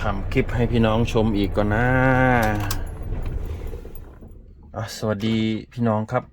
ทำคลิปให้พี่น้องชมอีกก่อนนะสวัสดีพี่น้องครับ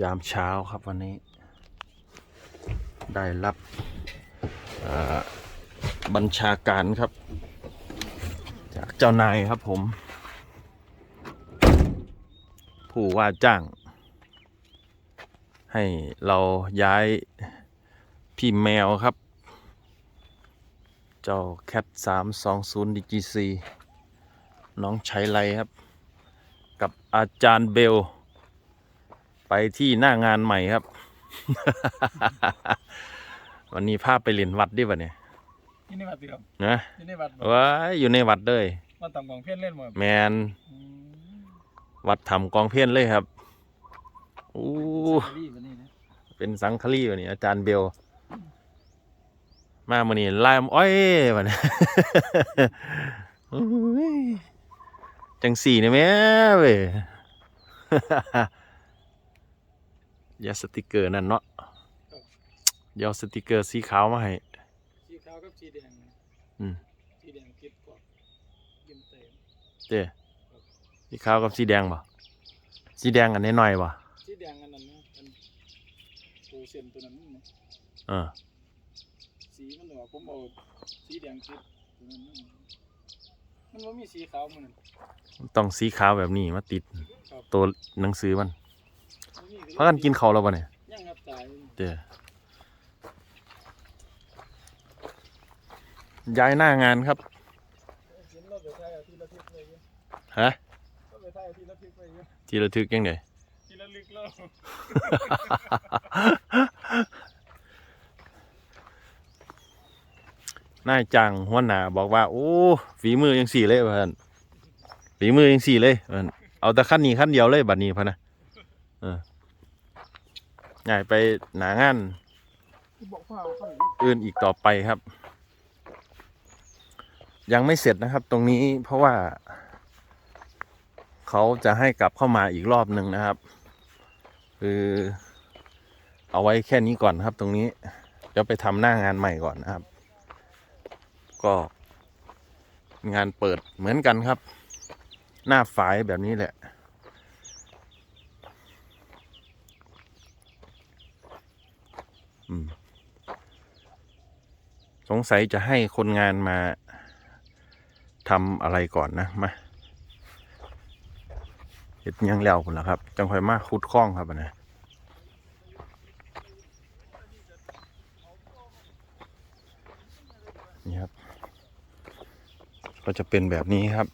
ยามเช้าครับวันนี้ ได้รับบัญชาการครับ จากเจ้านายครับผม ผู้ว่าจ้าง ให้เราย้ายพี่แมวครับ เจ้าแคทสามสองศูนย์ดีจีซีน้องชัยไลครับ กับอาจารย์เบล ไปที่หน้างานใหม่ครับ วันนี้พาไปเรียนวัดดิวะเนี่ยนี่ในวัดสิครับนะนี่ในวัดบ่ว้ายอยู่ในวัดเลยมาต่ำของเพี้ยนเล่นหมดแมนวัดทำกองเพี้ยนเลยครับอู้รีบวันนี้นะเป็นสังฆลีวะนี่อาจารย์เบล มามื่อนี้ไล่มอ้อยวะเนี่ยอุ้ยจังสี่เนี่ยแม่เว้ยอย่าสติกเกอร์นั่นเนาะเดี๋ยวเอาสติกเกอร์สีขาวมาให้สีขาวกับสีแดงอืมสีแดงติดกว่ายิ้มเต็มเจ้สีขาวกับสีแดงป่ะสีแดงอันนี้หน่อยๆป่ะสีแดงอันนั้นนะอันปูเส้นตัวนั้นนะเออสีมันเหรอ ผมเอาสีแดงติดตัวนั้นนะมันว่ามีสีขาวมันนั่นต้องสีขาวแบบนี้มาติดครับตัวหนังสือมันมันมีพากันกินเขาวแล้วป่ะเนี่ยยังครับตายเจ้ย้ายหน้างานครับเห็นเราไปถ่ายเอาทีละทิศเลยอยู่ฮะเราไปถ่ายเอาทีละทิศเลยอยู่ทีระทึกยังไงทีละลึกแล้ว นายจังหัวหน้าบอกว่า โอ้ฝีมือยังสี่เลยเพื่อนฝีมือยังสี่เลยเพิ่นเอาแต่ขั้นนี้ขั้นเดียวเลยบัดนี้พะนะเออง่ายไปหนางานอื่นอีกต่อไปครับ ยังไม่เสร็จนะครับ ตรงนี้เพราะว่า เขาจะให้กลับเข้ามาอีกรอบหนึ่งนะครับ คือเอาไว้แค่นี้ก่อนครับ ตรงนี้เดี๋ยวไปทำหน้างานใหม่ก่อนนะครับ ก็งานเปิดเหมือนกันครับ หน้าฝายแบบนี้แหละ สงสัยจะให้คนงานมาทำอะไรก่อนนะมาเห็ดยังแล้วคุณล่ะครับ จังค่อยมาขุดคล้องครับนนะนี่ครับ ก็จะเป็นแบบนี้ครับ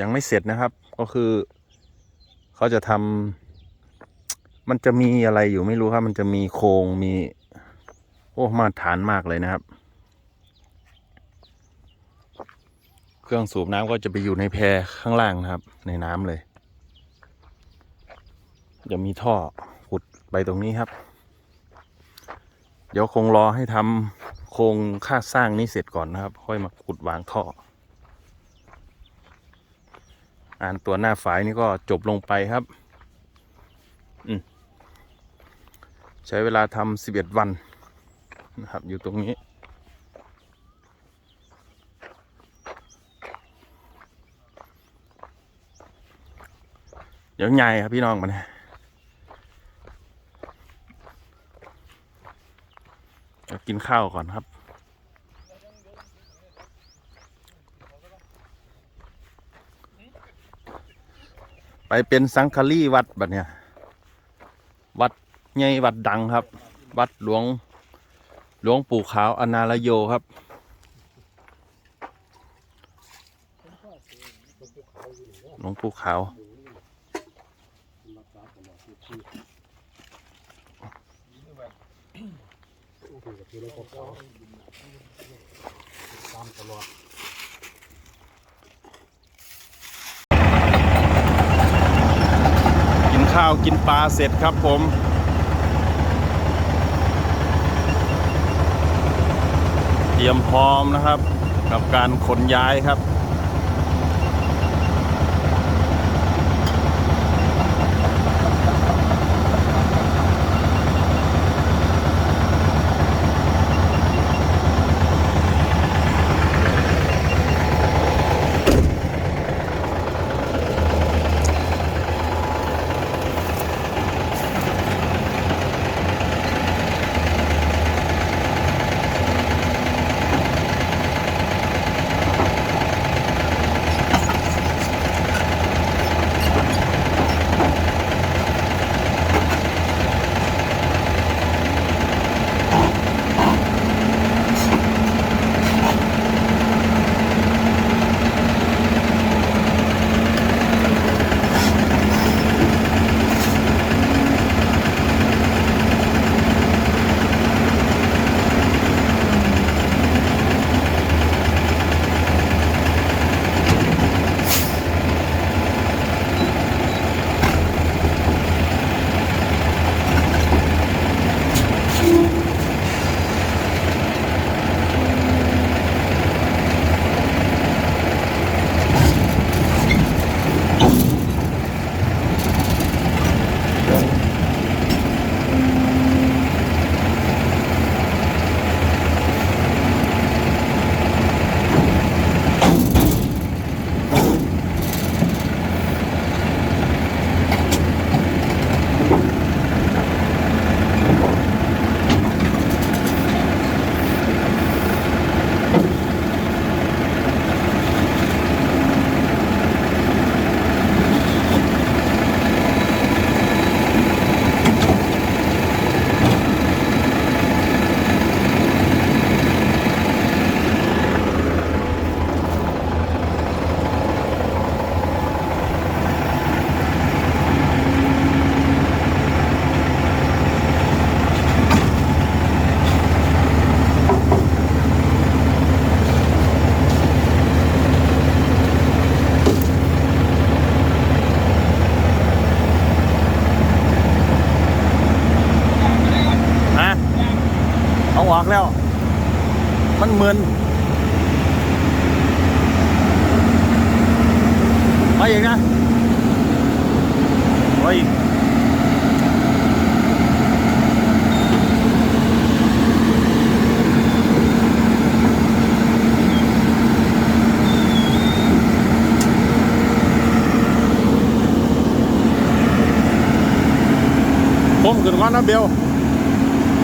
ยังไม่เสร็จนะครับก็คือ เขาจะทำมันจะมีอะไรอยู่ไม่รู้ครับ มันจะมีโครงมี โอ้มาฐานมากเลยนะครับ เครื่องสูบน้ำก็จะไปอยู่ในแพข้างล่างนะครับ ในน้ำเลย จะมีท่อ ไปตรงนี้ครับ เดี๋ยวคงรอให้ทำโครงค่าสร้างนี้เสร็จก่อนนะครับ ค่อยมาขุดวางท่ออ่านตัวหน้าฝายนี่ก็จบลงไปครับอืมใช้เวลาทำสิบเอ็ดวันนะครับ อยู่ตรงนี้ เดี๋ยวไงครับพี่น้องมาเนี่ยเดี๋ยว กินข้าวก่อนครับ ไปเป็นสังฆลีวัดแบัดเนี่ยวัดใหญ่วัดดังครับ วัดหลวงหลวงปู่ขาวอนาลโยครับ หลวงปู่ขาว กินข้าวกินปลาเสร็จครับผมเตรียมพร้อมนะครับ กับการขนย้ายครับ ไปอีกนะไปอีกผมขึ้นก่อนนะเบล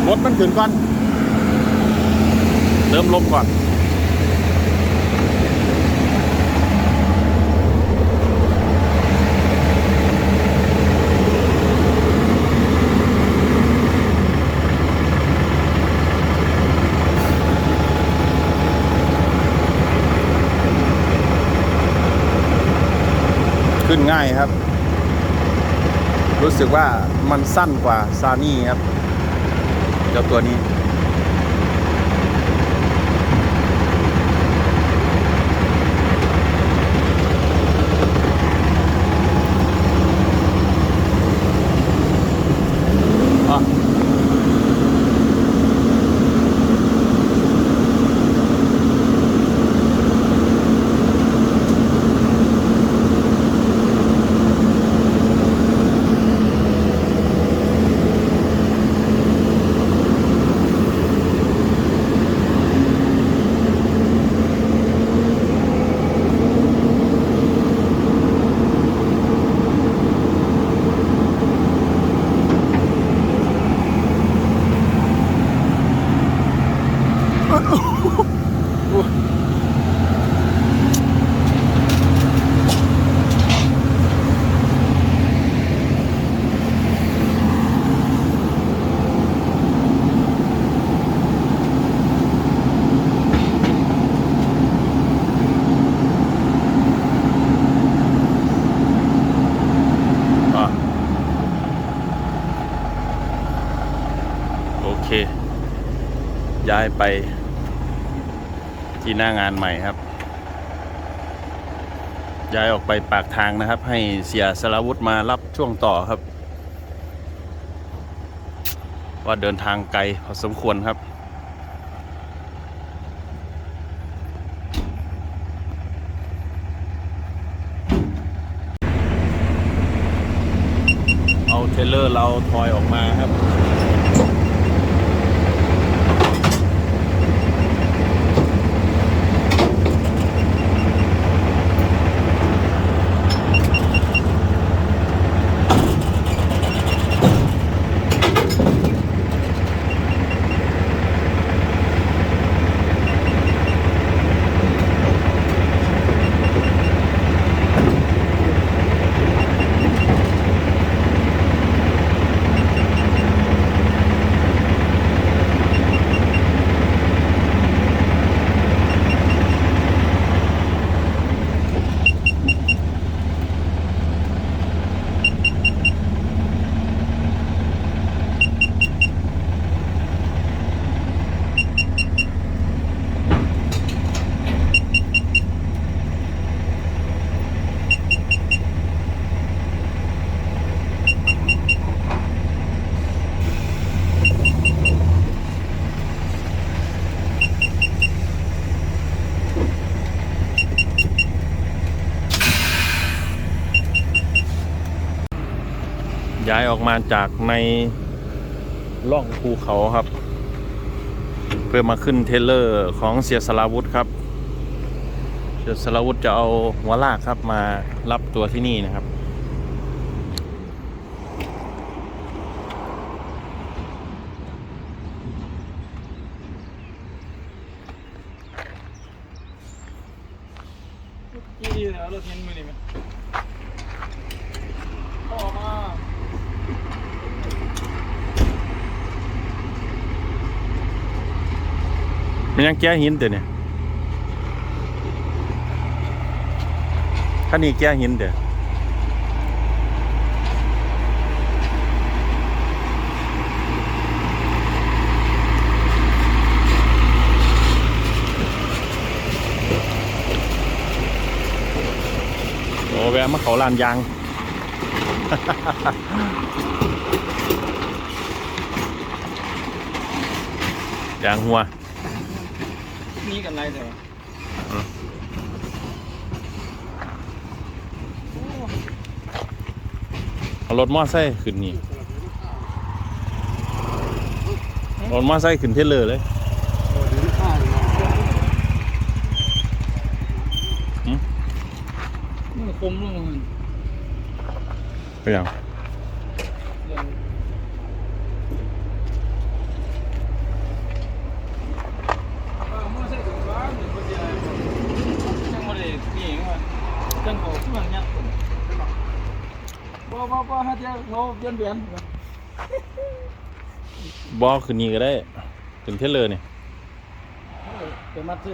รถมันขึ้นก่อน เติมลมก่อน ขึ้นง่ายครับ รู้สึกว่ามันสั้นกว่าซานี่ครับเจ้าตัวนี้ ย้ายไปที่หน้างานใหม่ครับ ย้ายออกไปปากทางนะครับ ให้เสียสารวุธมารับช่วงต่อครับ ว่าเดินทางไกลพอสมควรครับ เอาเทรลเลอร์เราถอยออกมาครับ ย้ายออกมาจากในร่องภูเขาครับ เพื่อมาขึ้นเทเลอร์ของเสียสลาวุธครับเสียสลาวุธจะเอาหัวลากครับมารับตัวที่นี่นะครับ ยี่ดีนะรถเห็นมือนี่ไหมออกมา มันยังแก้หินเดี๋ยวนี้คันนี้แก้หินเดี๋ยวโอ้แวะมาเขาลานยาง ยางหัว นี่กันไรแต่ว่าอืมโอ้เอารถมอไซค์ขึ้นนี่รถมอไซค์ขึ้นเทเลอร์เลยมันคมลงมันไปยัง เรื่องว่าเมื่อใส่ถุงฟ้าหนึ่งคนเดียวจังบ่ได้นี่เองว่าจังเขาเครื่องยัดคนบ่บ่บ่ ฮะเจ้าโง่เบียนเบียนบอขึ้นนี่ก็ได้ ถึงเทเลอร์เนี่เออไปมัดซื้อ